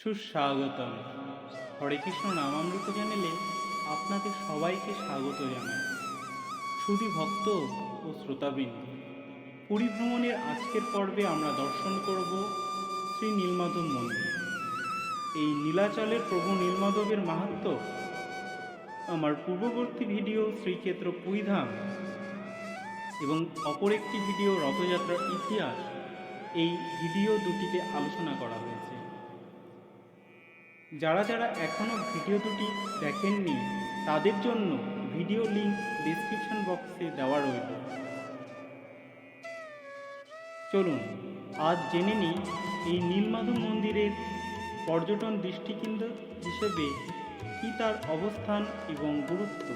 সুস্বাগতম। হরে কৃষ্ণ নামামৃত চ্যানেলে আপনাদের সবাইকে স্বাগত জানাই। সুধী ভক্ত ও শ্রোতাবৃন্দ, পুরী ভ্রমণের আজকের পর্বে আমরা দর্শন করব শ্রী নীলমাধব মন্দির। এই নীলাচলের প্রভু নীলমাধবের মাহাত্ম। আমার পূর্ববর্তী ভিডিও শ্রীক্ষেত্র পুইধাম এবং অপর একটি ভিডিও রথযাত্রার ইতিহাস, এই ভিডিও দুটিতে আলোচনা করা হয়েছে। যারা যারা এখনও ভিডিও দুটি দেখেননি, তাদের জন্য ভিডিও লিঙ্ক ডিসক্রিপশন বক্সে দেওয়া রইল। চলুন, আজ জেনে নিই এই নীলমাধব মন্দিরের পর্যটন দৃষ্টিকেন্দ্র হিসেবে কি তার অবস্থান এবং গুরুত্ব।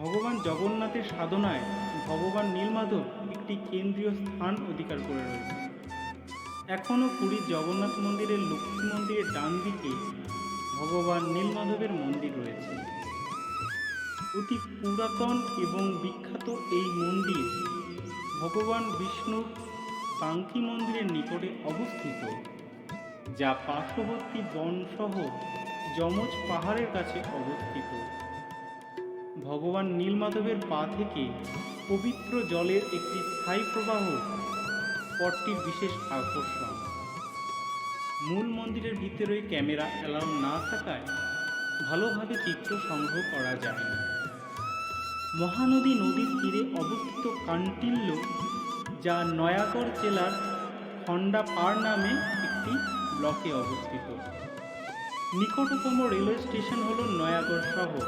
ভগবান জগন্নাথের সাধনায় ভগবান নীলমাধব একটি কেন্দ্রীয় স্থান অধিকার করে রয়েছে। এখনও পুরীর জগন্নাথ মন্দিরের লক্ষ্মী মন্দিরের ডান দিকে ভগবান নীলমাধবের মন্দির রয়েছে। অতি পুরাতন এবং বিখ্যাত এই মন্দির ভগবান বিষ্ণুর বাঙ্কি মন্দিরের নিকটে অবস্থিত, যা পার্শ্ববর্তী বনসহ যমজ পাহাড়ের কাছে অবস্থিত। ভগবান নীলমাধবের পা থেকে পবিত্র জলের একটি স্থায়ী প্রবাহ স্পটটির বিশেষ আকর্ষণ। মূল মন্দিরের ভিতরে ক্যামেরা অ্যালার্ম না থাকায় ভালোভাবে চিত্র সংগ্রহ করা যায় না। মহানদী নদীর তীরে অবস্থিত কান্টিল্য যা নয়াগড় জেলার খন্ডাপাড় নামে একটি ব্লকে অবস্থিত। নিকটতম রেলওয়ে স্টেশন হল নয়াগড় শহর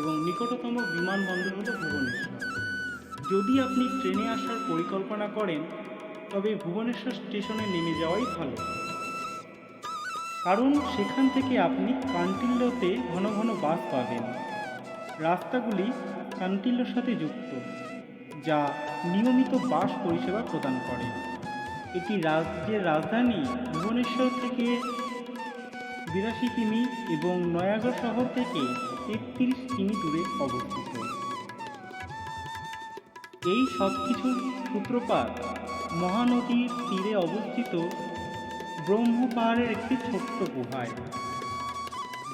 এবং নিকটতম বিমানবন্দর হল ভুবনেশ্বর। যদি আপনি ট্রেনে আসার পরিকল্পনা করেন তবে ভুবনেশ্বর স্টেশনে নেমে যাওয়াই ভালো। কারণ সেখান থেকে আপনি কান্টিল্যতে ঘন ঘন বাস পাবেন। রাস্তাগুলি কান্টিল্যর সাথে যুক্ত, যা নিয়মিত বাস পরিষেবা প্রদান করে। এটি রাজ্যের রাজধানী ভুবনেশ্বর থেকে বিরাশি কিমি এবং নয়াগড় শহর থেকে তেত্রিশ কিমি দূরে অবস্থিত। এই সব কিছুর সূত্রপাত মহানদীর তীরে অবস্থিত ব্রহ্ম পাহাড়ের একটি ছোট্ট গুহায়,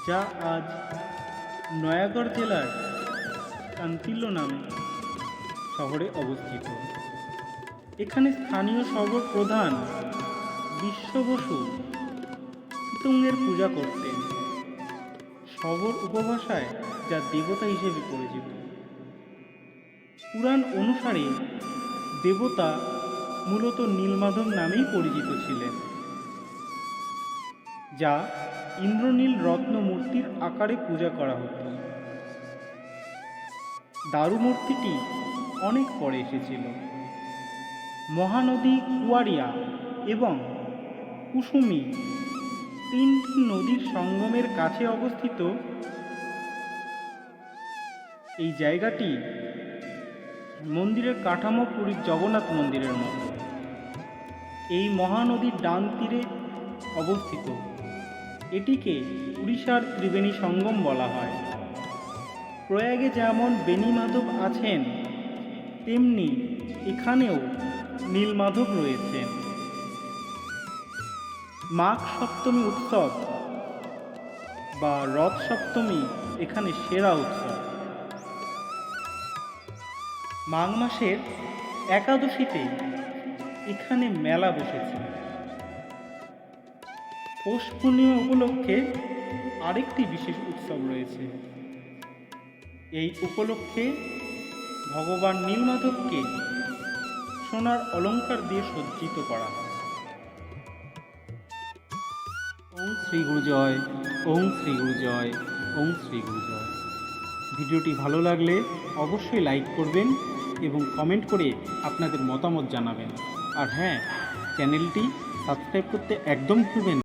যা আজ নয়াগড় জেলার কান্তিল্য নামে শহরে অবস্থিত। এখানে স্থানীয় সর্বপ্রধান বিশ্ব বসু পিতুঙ্গের পূজা করতেন। শবর উপভাষায় যা দেবতা হিসেবে পরিচিত। পুরাণ অনুসারে দেবতা মূলত নীলমাধব নামেই পরিচিত ছিলেন, যা ইন্দ্রনীল রত্ন মূর্তির আকারে পূজা করা হতো। দারু মূর্তিটি অনেক পরে এসেছিল। মহানদী কুয়ারিয়া এবং কুসুমি তিনটি নদীর সঙ্গমের কাছে অবস্থিত। এই জায়গাটি মন্দিরের কাঠামো পুরীর জগন্নাথ মন্দিরের মতো। এই মহানদীর ডান তীরে অবস্থিত। এটিকে উড়িষ্যার ত্রিবেণী সঙ্গম বলা হয়। প্রয়াগে যেমন বেণীমাধব আছেন, তেমনি এখানেও নীলমাধব রয়েছেন মাঘ সপ্তমী উৎসব বা রথ সপ্তমী এখানে সেরা উৎসব। মাঘ মাসের একাদশীতে এখানে মেলা বসেছে। পৌষ পূর্ণিমা উপলক্ষে আরেকটি বিশেষ উৎসব রয়েছে। এই উপলক্ষে ভগবান নীলমাধবকে সোনার অলংকার দিয়ে সজ্জিত করা হয়। ওম শ্রী গুরু জয়, ওম শ্রী গুরু জয়, ওম শ্রী গুরু জয়। ভিডিওটি ভালো লাগলে অবশ্যই লাইক করবেন এবং কমেন্ট করে আপনাদের মতামত জানাবেন আর হ্যাঁ চ্যানেলটি সাবস্ক্রাইব করতে একদম ভুলবেন।